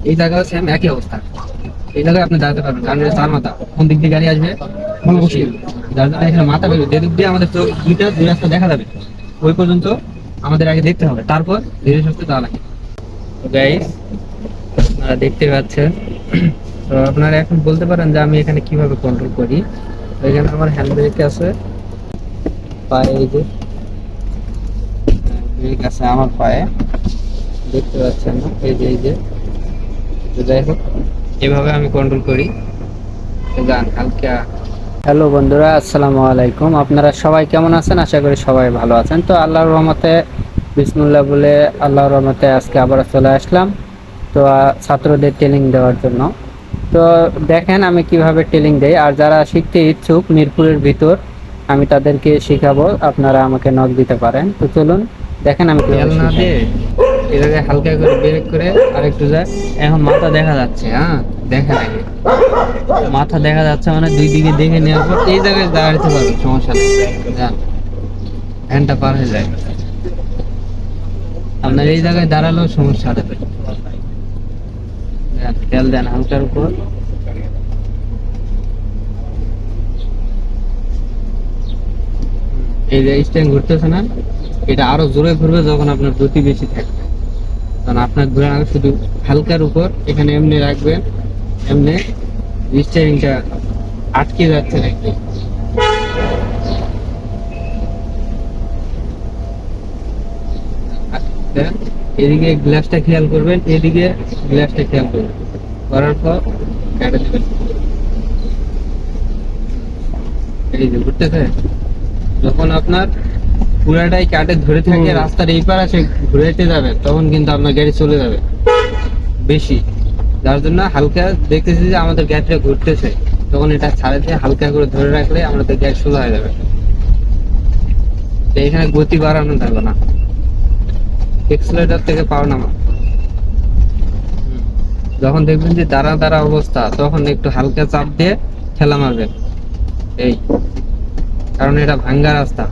এই জায়গাও সেম একই অবস্থা। এই জায়গায় আপনি দাঁড়াতে পারবেন কারণ চার মাথা। কোন দিক দিয়ে গাড়ি আসবে মনে বসিয়ে যার জন্য এখানে মাথা বেরোবে যে দিক দিয়ে আমাদের চোখ দুইটা, দুই রাস্তা দেখা যাবে, ওই পর্যন্ত আমাদের আগে দেখতে হবে। তারপর ধীরে সুস্থে যাওয়া লাগে। গাইস আপনারা দেখতে পাচ্ছেন। তো আপনারা এখন বলতে পারেন যে আমি এখানে কীভাবে কন্ট্রোল করি। তো এখানে আমার হ্যান্ড ব্রেক আছে। পায়ে এই যে ব্রেক আছে আমার পায়ে। দেখতে পাচ্ছেন এই যে এই যে। তো যাই হোক এভাবে আমি কন্ট্রোল করি। গান হালকা হ্যালো বন্ধুরা আসসালামু আলাইকুম। আপনারা সবাই কেমন আছেন? আশা করি সবাই ভালো আছেন। তো আল্লাহর রহমতে বিসমুল্লাহ বলে আল্লাহর রহমতে আজকে আবার চলে আসলাম। তো ছাত্রদের ট্রেনিং দেওয়ার জন্য। তো দেখেন আমি কীভাবে ট্রেনিং দেই। আর যারা শিখতে ইচ্ছুক মিরপুরের ভিতর আমি তাদেরকে শিখাবো। আপনারা আমাকে নক দিতে পারেন। তো চলুন দেখেন আমি এটাকে হালকা করে ব্রেক করে আরেকটু যায়। এখন মাথা দেখা যাচ্ছে হ্যাঁ? দেখা আগে মাথা দেখা যাচ্ছে মানে দুই দিকে দেখে নেওয়ার পর এই জায়গায় দাঁড়াতে পারবে, সমস্যা নেই। যান। ভ্যানটা পার হয়ে যায়। আপনার এই জায়গায় দাঁড়ালেও সমস্যা হবে তেল দেন হালকার উপর। এই যে স্ট্যান্ড ঘুরতেছে না, এটা আরও জোরে ঘুরবে যখন আপনার গতি বেশি থাকবে। কারণ আপনার ঘোরার আগে শুধু হালকার উপর এখানে এমনি রাখবেন, এমনি স্টিয়ারিংটা আটকে যাচ্ছে নাকি এদিকে গ্লাসটা খেয়াল করবেন, এদিকে গ্লাসটা খেয়াল করবেন। করার পর কেটে দেবেন। এই যে ঘুরতেছে, যখন আপনার পুরাটাই কাটে ধরে থাকে রাস্তার এই পার আসে ঘুরেতে যাবে তখন কিন্তু আপনার গাড়ি চলে যাবে। বেশি। যার জন্য হালকা দেখতেছি যে আমাদের গাড়িটা ঘুরতেছে। তখন এটা ছাড়ে হালকা করে ধরে রাখলে আমাদের গাড়ি সোজা হয়ে যাবে। এখানে গতি বাড়ানো যাবে না। এক্সেলেটার থেকে পাও না যখন দেখবেন যে দাঁড়া দাঁড়া অবস্থা তখন একটু হালকা চাপ দিয়ে ঠেলা মারবেন। এই। কারণ এটা ভাঙ্গা রাস্তা।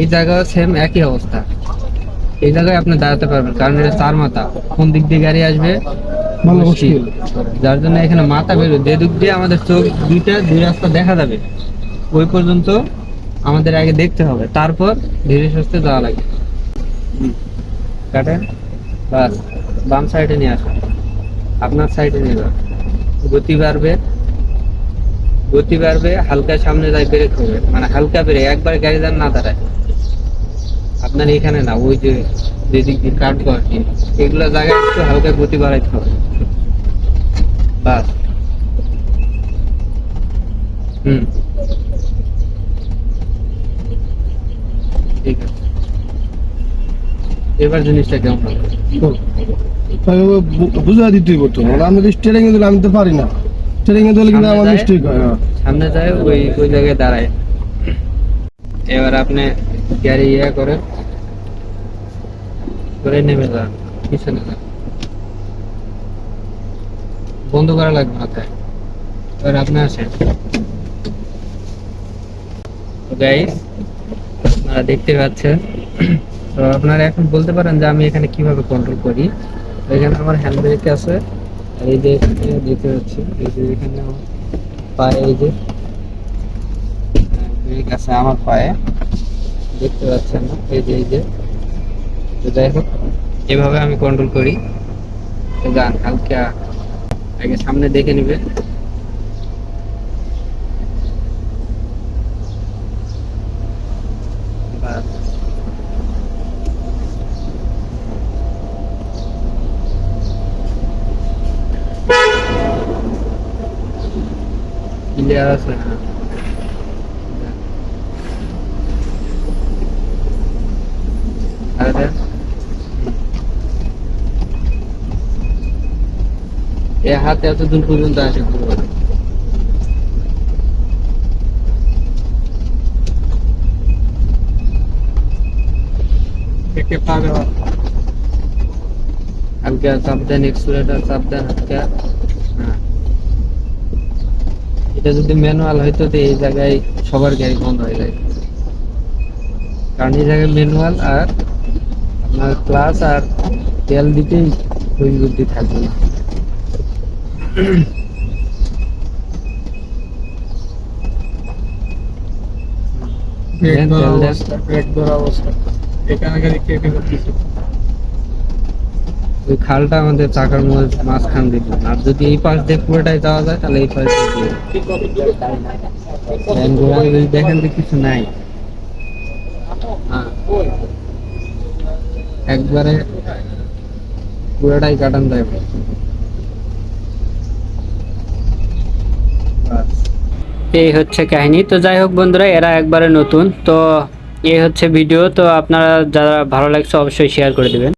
এই জায়গায় সেম একই অবস্থা। এই জায়গায় আপনি দাঁড়াতে পারবেন কারণ এটা চার মাথা। কোন দিক দিয়ে গাড়ি আসবে? মুশকিল। যার জন্য এখানে মাথা বেরো যে দিক দিয়ে আমাদের চোখ দুইটা দুই রাস্তা দেখা যাবে ওই পর্যন্ত আমাদের আগে দেখতে হবে। তারপর ধীরে সুস্থে যাওয়া লাগে। কাটেন? বাস বাম সাইডে নিয়ে আসুন। আপনার সাইডে নিয়ে যান। গতি বাড়বে। গতি বাড়বে হালকা সামনে যাই ব্রেক হবে। মানে হালকা ব্রেক একবার গাড়ি যান না দাঁড়ায়। আপনার এখানে না ওই যে যেদিক দিয়ে কাটবো আর কি এগুলো জায়গায় একটু হালকা গতি বাড়াইতে হবে। বাস। হুম। ঠিক আছে। এবার জিনিসটা কেমন বুঝা দিতেই করতো আমি তো স্টিয়ারিং এ দিলে আমি তো পারি না। স্টিয়ারিং এ কিন্তু আমার মিস্টেক হয় হ্যাঁ। সামনে যায় ওই ওই জায়গায় দাঁড়ায়। এবার আপনি গাড়ি ইয়া করে করে নেমে যান, পিছনে যান। বন্ধ করা লাগবে না তাই এবার আপনি আসেন। গাইস আপনারা দেখতে পাচ্ছেন। তো আপনারা এখন বলতে পারেন যে আমি এখানে কীভাবে কন্ট্রোল করি। এখানে আমার হ্যান্ড ব্রেক আছে। আর এই যে এখানে দেখতে পাচ্ছি, এই যে এখানে পায়ে এই যে ব্রেক আছে আমার পায়ে। দেখতে পাচ্ছেন এই যে এই যে। যাই হোক, এভাবে আমি কন্ট্রোল করি। তো গান হালকা আগে সামনে দেখে নিবে। ক্লিয়ার আছে না আরে দেখ। এ হাতে এত দূর পর্যন্ত আসে হালকা এক্সুলেটার হ্যাঁ। এটা যদি ম্যানুয়াল হইতো তো এই জায়গায় সবার গাড়ি বন্ধ হয়ে যায়। কারণ এই জায়গায় ম্যানুয়াল আর আপনার ক্লাস আর তেল দিতেই ওই বুদ্ধি থাকবে না। ব্রেক ধরা অবস্থা ব্রেক ধরা অবস্থা। এখানে গাড়ি কেটে করতেছে ওই খালটা আমাদের চাকার মাঝখান আর যদি এই পাশ দিয়ে পুরোটাই যাওয়া যায় তাহলে এই পাশ দিয়ে যদি দেখেন তো কিছু নাই। হ্যাঁ। একবারে পুরোটাই কাটান যায় এই হচ্ছে কাহিনী। তো যাই হোক বন্ধুরা, এরা একবারে নতুন। তো এই হচ্ছে ভিডিও। তো আপনারা যারা ভালো লাগছে, অবশ্যই শেয়ার করে দিবেন।